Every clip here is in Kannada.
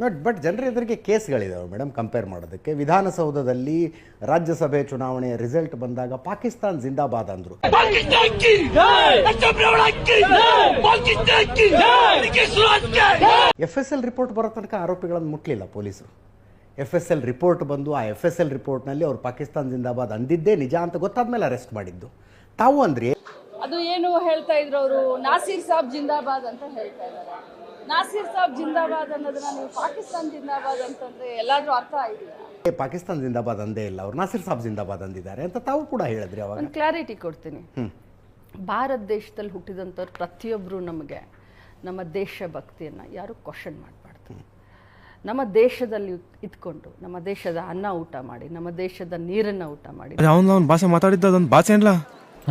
ಬಟ್ ಬಟ್ ಜನರ ಎದುರಿಗೆ ಕೇಸ್ಗಳಿದ್ದಾವೆ ಮೇಡಮ್ ಕಂಪೇರ್ ಮಾಡೋದಕ್ಕೆ. ವಿಧಾನಸೌಧದಲ್ಲಿ ರಾಜ್ಯಸಭೆ ಚುನಾವಣೆಯ ರಿಸಲ್ಟ್ ಬಂದಾಗ ಪಾಕಿಸ್ತಾನ್ ಜಿಂದಾಬಾದ್ ಅಂದರು. ಎಫ್ ಎಸ್ ಎಲ್ ರಿಪೋರ್ಟ್ ಬರೋ ತನಕ ಆರೋಪಿಗಳನ್ನು ಮುಟ್ಲಿಲ್ಲ ಪೊಲೀಸರು. ಎಫ್ ಎಸ್ ಎಲ್ ರಿಪೋರ್ಟ್ ಬಂದು ಆ ಎಫ್ ಎಸ್ ಎಲ್ ರಿಪೋರ್ಟ್ನಲ್ಲಿ ಅವರು ಪಾಕಿಸ್ತಾನ್ ಜಿಂದಾಬಾದ್ ಅಂದಿದ್ದೇ ನಿಜ ಅಂತ ಗೊತ್ತಾದ್ಮೇಲೆ ಅರೆಸ್ಟ್ ಮಾಡಿದ್ದು. ತಾವು ಅಂದ್ರೆ? ಅದು ಏನು ಹೇಳ್ತಾ ಇದ್ರು ಅವರು? ನಾಸೀರ್ ಸಾಬ್ ಜಿಂದಾಬಾದ್ ಅಂತ ಹೇಳ್ತಾ ಇದ್ದಾರೆ. ನಾಸೀರ್ ಸಾಬ್ ಜಿಂದಾಬಾದ್ ಅನ್ನೋದನ್ನ ನೀವು ಪಾಕಿಸ್ತಾನ್ ಜಿಂದಾಬಾದ್ ಅಂತಂದ್ರೆ ಎಲ್ಲಾದ್ರೂ ಅರ್ಥ ಆಗಿದೆಯಾ ಪಾಕಿಸ್ತಾನ ಜಿಂದಾಬಾದ್ ಅಂದೇ ಇಲ್ಲ. ಅವ್ರು ನಾಸಿರ್ ಸಾಬ್ ಜಿಂದಾಬಾದ್ ಅಂದಿದ್ದಾರೆ ಅಂತ ತಾವು ಕೂಡ ಹೇಳಿದ್ರಿ ಅವಾಗ. ಒಂದು ಕ್ಲಾರಿಟಿ ಕೊಡ್ತೀನಿ. ಭಾರತ ದೇಶದಲ್ಲಿ ಹುಟ್ಟಿದಂಥವ್ರು ಪ್ರತಿಯೊಬ್ಬರು ನಮಗೆ ನಮ್ಮ ದೇಶಭಕ್ತಿಯನ್ನು ಯಾರು ಕ್ವಶನ್ ಮಾಡಬಾರ್ದು. ನಮ್ಮ ದೇಶದಲ್ಲಿ ಇದ್ಕೊಂಡು ನಮ್ಮ ದೇಶದ ಅನ್ನ ಊಟ ಮಾಡಿ ನಮ್ಮ ದೇಶದ ನೀರನ್ನು ಊಟ ಮಾಡಿ. ಅವನು ಅವ್ನ ಭಾಷೆ ಮಾತಾಡಿದ್ದ ಅದೊಂದು ಭಾಷೆ ಏನ್ಲ?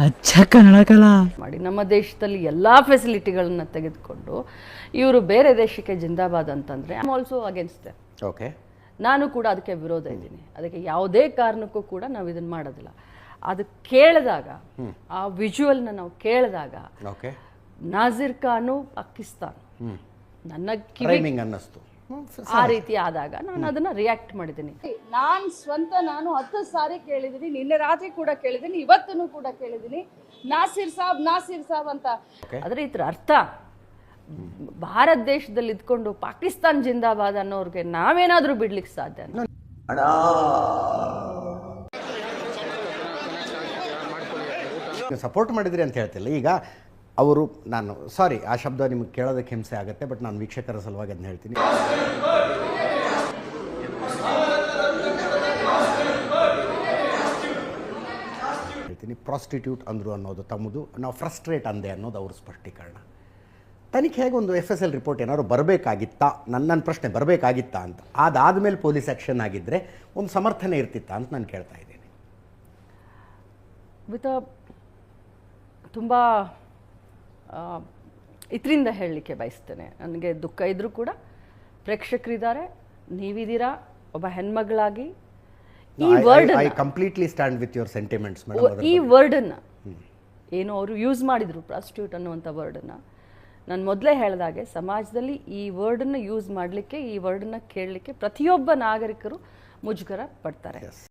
ಅಚ್ಚ ಕನ್ನಡ ಕಲ. ಮಾಡಿ ನಮ್ಮ ದೇಶದಲ್ಲಿ ಎಲ್ಲ ಫೆಸಿಲಿಟಿಗಳನ್ನ ತೆಗೆದುಕೊಂಡು ಇವರು ಬೇರೆ ದೇಶಕ್ಕೆ ಜಿಂದಾಬಾದ್ ಅಂತಂದ್ರೆ ಐ ಆಲ್ಸೋ ಅಗೇನ್ಸ್ಟ್ ಓಕೆ ನಾನು ಕೂಡ ಅದಕ್ಕೆ ವಿರೋಧ ಇದ್ದೀನಿ. ಅದಕ್ಕೆ ಯಾವುದೇ ಕಾರಣಕ್ಕೂ ಕೂಡ ನಾವು ಇದನ್ನ ಮಾಡೋದಿಲ್ಲ. ಅದು ಕೇಳಿದಾಗ ಆ ವಿಜುವಲ್ನ ನಾವು ಕೇಳಿದಾಗ ಓಕೆ ನಾಜಿರ್ ಖಾನು ಪಾಕಿಸ್ತಾನ್. ನನ್ನ ಕಿವಿ ಅನ್ನಿಸ್ತು. ಆ ರೀತಿ ಆದಾಗ ನಾನು ಅದನ್ನ ರಿಯಾಕ್ಟ್ ಮಾಡಿದ್ದೀನಿ. ನಾನು ಸ್ವಂತ ನಾನು ಹತ್ತು ಸಾರಿ ಕೇಳಿದೀನಿ ನಿನ್ನೆ ರಾತ್ರಿ ಕೂಡ ಕೇಳಿದ್ದೀನಿ ಇವತ್ತೂ ಕೂಡ ಕೇಳಿದ್ದೀನಿ ನಾಸಿರ್ ಸಾಬ್ ನಾಸಿರ್ ಸಾಬ್ ಅಂತ. ಅದರ ಇದ್ರ ಅರ್ಥ. ಭಾರತ ದೇಶದಲ್ಲಿ ಇದ್ಕೊಂಡು ಪಾಕಿಸ್ತಾನ್ ಜಿಂದಾಬಾದ್ ಅನ್ನೋರ್ಗೆ ನಾವೇನಾದ್ರೂ ಬಿಡ್ಲಿಕ್ಕೆ ಸಾಧ್ಯ ಸಪೋರ್ಟ್ ಮಾಡಿದ್ರಿ ಅಂತ ಹೇಳ್ತಿಲ್ಲ. ಈಗ ಅವರು ನಾನು ಸಾರಿ ಆ ಶಬ್ದ ನಿಮಗೆ ಕೇಳೋದಕ್ಕೆ ಹಿಂಸೆ ಆಗುತ್ತೆ ಬಟ್ ನಾನು ವೀಕ್ಷಕರ ಸಲುವಾಗಿ ಅದನ್ನ ಹೇಳ್ತೀನಿ. ಹೇಳ್ತೀನಿ ಪ್ರಾಸ್ಟಿಟ್ಯೂಟ್ ಅಂದರು ಅನ್ನೋದು ತಮ್ಮದು, ನಾವು ಫ್ರಸ್ಟ್ರೇಟ್ ಅಂದೆ ಅನ್ನೋದು ಅವ್ರ ಸ್ಪಷ್ಟೀಕರಣ. ತನಿಖೆ ಹೇಗೆ ಒಂದು ಎಫ್ ಎಸ್ ಎಲ್ ರಿಪೋರ್ಟ್ ಏನಾದ್ರು ಬರಬೇಕಾಗಿತ್ತಾ ನನ್ನ ನನ್ನ ಪ್ರಶ್ನೆ ಬರಬೇಕಾಗಿತ್ತಾ ಅಂತ, ಅದಾದಮೇಲೆ ಪೊಲೀಸ್ ಆ್ಯಕ್ಷನ್ ಆಗಿದ್ದರೆ ಒಂದು ಸಮರ್ಥನೆ ಇರ್ತಿತ್ತಾ ಅಂತ ನಾನು ಕೇಳ್ತಾ ಇದ್ದೀನಿ. ವಿತ್ ತುಂಬ ಇದರಿಂದ ಹೇಳಲಿಕ್ಕೆ ಬಯಸ್ತೇನೆ. ನನಗೆ ದುಃಖ ಇದ್ದರೂ ಕೂಡ ಪ್ರೇಕ್ಷಕರಿದ್ದಾರೆ ನೀವಿದ್ದೀರಾ ಒಬ್ಬ ಹೆಣ್ಮಗಳಾಗಿ. ಈ word I completely stand with your sentiments ಈ ವರ್ಡನ್ನು ಏನು ಅವರು ಯೂಸ್ ಮಾಡಿದ್ರು ಪ್ರಾಸ್ಟಿಟ್ಯೂಟ್ ಅನ್ನುವಂಥ ವರ್ಡನ್ನು ನಾನು ಮೊದಲೇ ಹೇಳಿದಾಗೆ ಸಮಾಜದಲ್ಲಿ ಈ ವರ್ಡನ್ನು ಯೂಸ್ ಮಾಡಲಿಕ್ಕೆ ಈ ವರ್ಡನ್ನು ಕೇಳಲಿಕ್ಕೆ ಪ್ರತಿಯೊಬ್ಬ ನಾಗರಿಕರು ಮುಜುಗರ ಪಡ್ತಾರೆ.